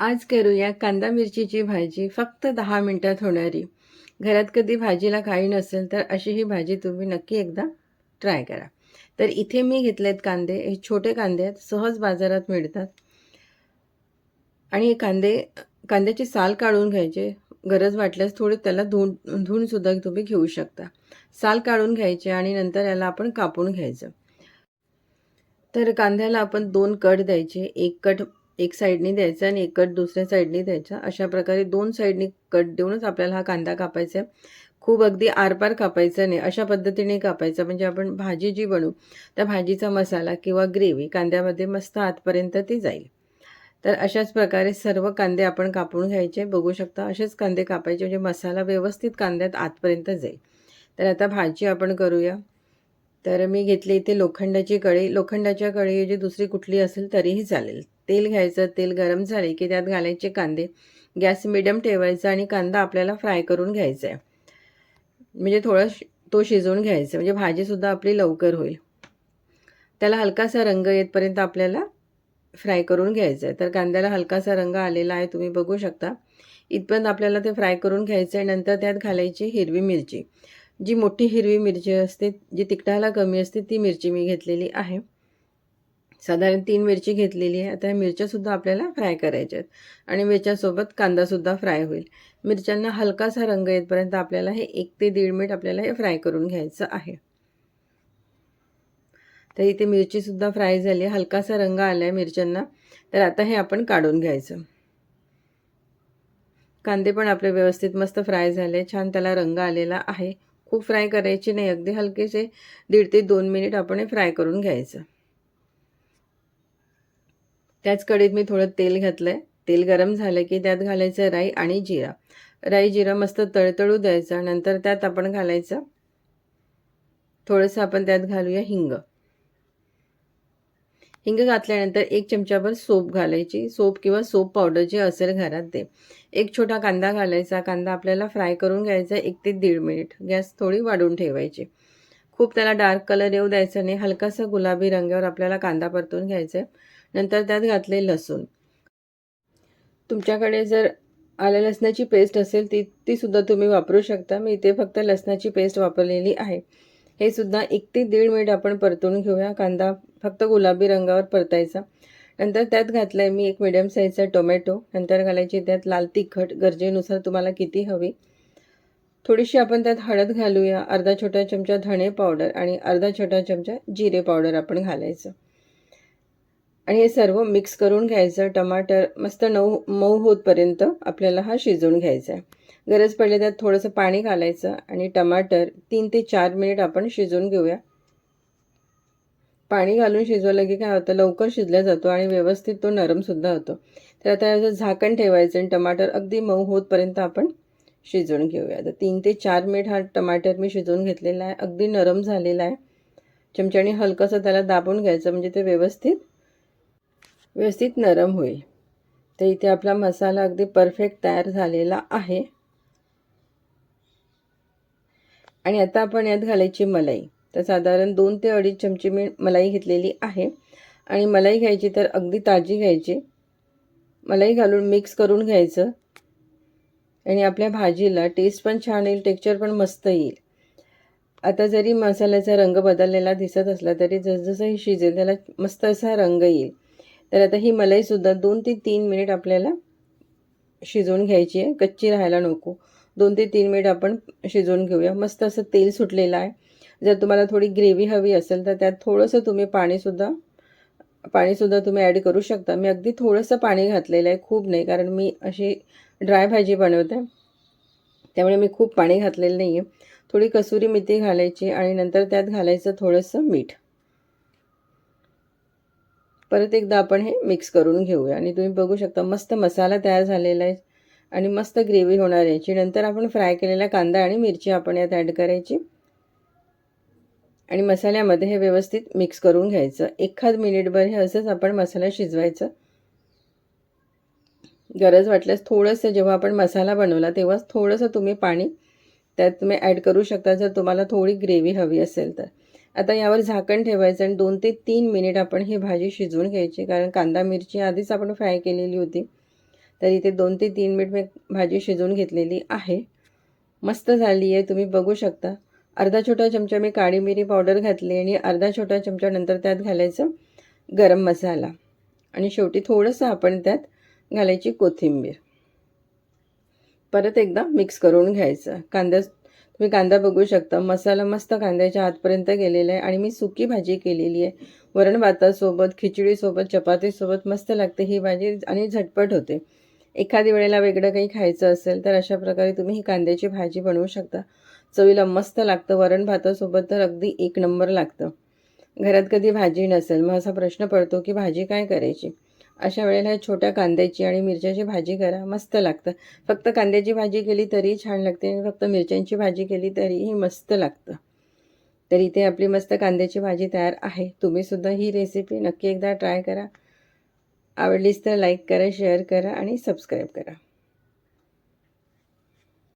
आज करूया कांदा मिरचीची भाजी फक्त दहा मिनटात होणारी. घरात कधी भाजीला काही नसेल तर अशी ही भाजी तुम्ही नक्की एकदा ट्राय करा. तर इथे मी घेतलेत कांदे. हे छोटे कांदे आहेत सहज बाजारात मिळतात. आणि हे कांदे कांद्याची साल काढून घ्यायचे. गरज वाटल्यास थोडे त्याला धुवून धुवूनसुद्धा तुम्ही घेऊ शकता. साल काढून घ्यायचे आणि नंतर याला आपण कापून घ्यायचं. तर कांद्याला आपण दोन कट द्यायचे. एक कट एक साईडनी द्यायचा आणि एक कट दुसऱ्या साईडनी द्यायचा. अशा प्रकारे दोन साईडनी कट देऊनच आपल्याला हा कांदा कापायचा आहे. खूप अगदी आरपार कापायचा नाही अशा पद्धतीने कापायचा. म्हणजे आपण भाजी जी बनवू त्या भाजीचा मसाला किंवा ग्रेव्ही कांद्यामध्ये मस्त आतपर्यंत ती जाईल. तर अशाच प्रकारे सर्व कांदे आपण कापून घ्यायचे. बघू शकता असेच कांदे कापायचे म्हणजे मसाला व्यवस्थित कांद्यात आतपर्यंत जाईल. तर आता भाजी आपण करूया. तर मी घेतली इथे लोखंडाची कळी. लोखंडाच्या कळीऐवजी दुसरी कुठली असेल तरीही चालेल. तेल घ्यायचं तेल गरम झाले की त्यात घालायचे कांदे. गॅस मिडियम ठेवायचा आणि कांदा आपल्याला फ्राय करून घ्यायचा आहे म्हणजे थोडं तो शिजवून घ्यायचा. म्हणजे भाजीसुद्धा आपली लवकर होईल. त्याला हलकासा रंग येतपर्यंत आपल्याला फ्राय करून घ्यायचं आहे तर कांद्याला हलकासा रंग आलेला आहे तुम्ही बघू शकता. इथपर्यंत आपल्याला ते फ्राय करून घ्यायचं आहे नंतर त्यात घालायची हिरवी मिरची. जी मोठी हिरवी मिरची असते जी तिखटाला कमी असते ती मिरची मी घेतलेली आहे. साधारण तीन मिरची घेतलेली आहे. आता ह्या मिरच्यासुद्धा आपल्याला फ्राय करायच्या आहेत. आणि मिरच्यासोबत कांदासुद्धा फ्राय होईल. मिरच्यांना हलकासा रंग येतपर्यंत आपल्याला हे एक ते दीड मिनिट आपल्याला हे फ्राय करून घ्यायचं आहे. तर इथे मिरचीसुद्धा फ्राय झाली आहे. हलकासा रंग आला आहे मिरच्यांना. तर आता हे आपण काढून घ्यायचं. कांदे पण आपले व्यवस्थित मस्त फ्राय झाले. छान त्याला रंग आलेला आहे. खूप फ्राय करायची नाही. अगदी हलकेसे दीड ते दोन मिनिट आपण हे फ्राय करून घ्यायचं. त्याच कडीत मी थोडं तेल घातलं आहे तेल गरम झालं की त्यात घालायचं राई आणि जिरा. राई जिरा मस्त तळतळू द्यायचा. नंतर त्यात आपण घालायचं थोडंसं आपण त्यात घालूया हिंग. हिंग घातल्यानंतर एक चमचाभर सोप घालायची. सोप किंवा सोप पावडर जे असेल घरात ते. एक छोटा कांदा घालायचा. कांदा आपल्याला फ्राय करून घ्यायचा एक ते दीड मिनिट. गॅस थोडी वाढून ठेवायची. खूप त्याला डार्क कलर येऊ द्यायचा नाही. हलकासा गुलाबी रंगावर आपल्याला कांदा परतून घ्यायचा आहे. नंतर त्यात घातले लसूण. तुमच्याकडे जर आल्या लसणाची पेस्ट असेल ती तीसुद्धा तुम्ही वापरू शकता. मी इथे फक्त लसणाची पेस्ट वापरलेली आहे. हे सुद्धा एक ते दीड मिनिट आपण परतून घेऊया. कांदा फक्त गुलाबी रंगावर परतायचा. नंतर त्यात घातलं आहे मी एक मिडियम साईजचा टोमॅटो नंतर घालायची त्यात लाल तिखट. गरजेनुसार तुम्हाला किती हवी. थोडीशी आपण त्यात हळद घालूया. अर्धा छोटा चमचा धणे पावडर आणि अर्धा छोटा चमचा जिरे पावडर आपण घालायचं. आणि हे सर्व मिक्स करून घ्यायचं. टमाटर मस्त नऊ मऊ होतपर्यंत आपल्याला हा शिजवून घ्यायचा आहे. गरज पडली त्यात थोडंसं पाणी घालायचं आणि टमाटर तीन ते चार मिनिट आपण शिजवून घेऊया. पाणी घालून शिजवलं की काय होतं लवकर शिजला जातो आणि व्यवस्थित तो नरमसुद्धा होतो. तर आता याचं झाकण ठेवायचं आणि टमाटर अगदी मऊ होतपर्यंत आपण शिजवून घेऊया. तर तीन ते चार मिनिट हा टमाटर मी शिजवून घेतलेला आहे. अगदी नरम झालेला आहे. चमच्याने हलकंसं त्याला दाबून घ्यायचं म्हणजे ते व्यवस्थित व्यवस्थित नरम होईल. तर इथे आपला मसाला अगदी परफेक्ट तयार झालेला आहे. आणि आता आपण यात घालायची मलाई. तर साधारण दोन ते अडीच चमचे मी मलाई घेतलेली आहे. आणि मलाई घ्यायची तर अगदी ताजी घ्यायची. मलाई घालून मिक्स करून घ्यायचं. आणि आपल्या भाजीला टेस्ट पण छान येईल टेक्स्चर पण मस्त येईल. आता जरी मसाल्याचा रंग बदललेला दिसत असला तरी जसजसं हे शिजेल त्याला मस्त असा रंग येईल. तर आता ही मलाईसुद्धा दोन ते तीन मिनिट आपल्याला शिजवून घ्यायची आहे. कच्ची राहायला नको. दोन ते तीन मिनिट आपण शिजवून घेऊया. मस्त असं तेल सुटलेलं आहे. जर तुम्हाला थोडी ग्रेव्ही हवी असेल तर त्यात थोडंसं तुम्ही पाणीसुद्धा पाणीसुद्धा तुम्ही ॲड करू शकता. मी अगदी थोडंसं पाणी घातलेलं आहे. खूप नाही कारण मी अशी ड्राय भाजी बनवते. त्यामुळे मी खूप पाणी घातलेलं नाही आहे थोडी कसुरी मेथी घालायची आणि नंतर त्यात घालायचं थोडंसं मीठ. परत एकदा आपण हे मिक्स करून घेऊया. आणि तुम्ही बघू शकता मस्त मसाला तयार झालेला आहे आणि मस्त ग्रेव्ही होणार याची. नंतर आपण फ्राय केलेला कांदा आणि मिरची आपण यात ॲड करायची. आणि मसाल्यामध्ये हे व्यवस्थित मिक्स करून घ्यायचं. एखाद मिनिटभर हे असंच आपण मसाला शिजवायचं. गरज वाटल्यास थोडंसं जेव्हा आपण मसाला बनवला तेव्हाच थोडंसं तुम्ही पाणी त्यात तुम्ही ॲड करू शकता. जर तुम्हाला थोडी ग्रेव्ही हवी असेल तर. आता यावर झाकण ठेवायचं आणि दोन ते तीन मिनिट आपण ही भाजी शिजवून घ्यायची. कारण कांदा मिरची आधीच आपण फ्राय केलेली होती. तर इथे दोन ते तीन मिनिट मी भाजी शिजवून घेतलेली आहे. मस्त झाली आहे तुम्ही बघू शकता. अर्धा छोटा चमचा मी काळी मिरी पावडर घातली आणि अर्धा छोटा चमचा नंतर त्यात घालायचं गरम मसाला. आणि शेवटी थोडंसं आपण त्यात घालायची कोथिंबीर. परत एकदा मिक्स करून घ्यायचं. कांदा तुम्ही कांदा बघू शकता. मसाला मस्त कांद्याच्या आतपर्यंत गेलेला आहे आणि मी सुकी भाजी केलेली आहे. वरण भातासोबत खिचडीसोबत चपातीसोबत मस्त लागते ही भाजी आणि झटपट होते. एखादी वेळेला वेगळं काही खायचं असेल तर अशा प्रकारे तुम्ही ही कांद्याची भाजी बनवू शकता. चवीला मस्त लागतं. वरण भातासोबत तर अगदी एक नंबर लागतं. घरात कधी भाजी नसेल मग असा प्रश्न पडतो की भाजी काय करायची? अशा वेळेला छोट्या कांद्याची आणि मिरच्याची भाजी करा मस्त लागतं. फक्त कांद्याची भाजी केली तरी छान लागते आणि फक्त मिरच्यांची भाजी केली तरीही मस्त लागतं. तर इथे आपली मस्त कांद्याची भाजी तयार आहे. तुम्हीसुद्धा ही रेसिपी नक्की एकदा ट्राय करा. आवडलीच तर लाईक करा शेअर करा आणि सबस्क्राईब करा.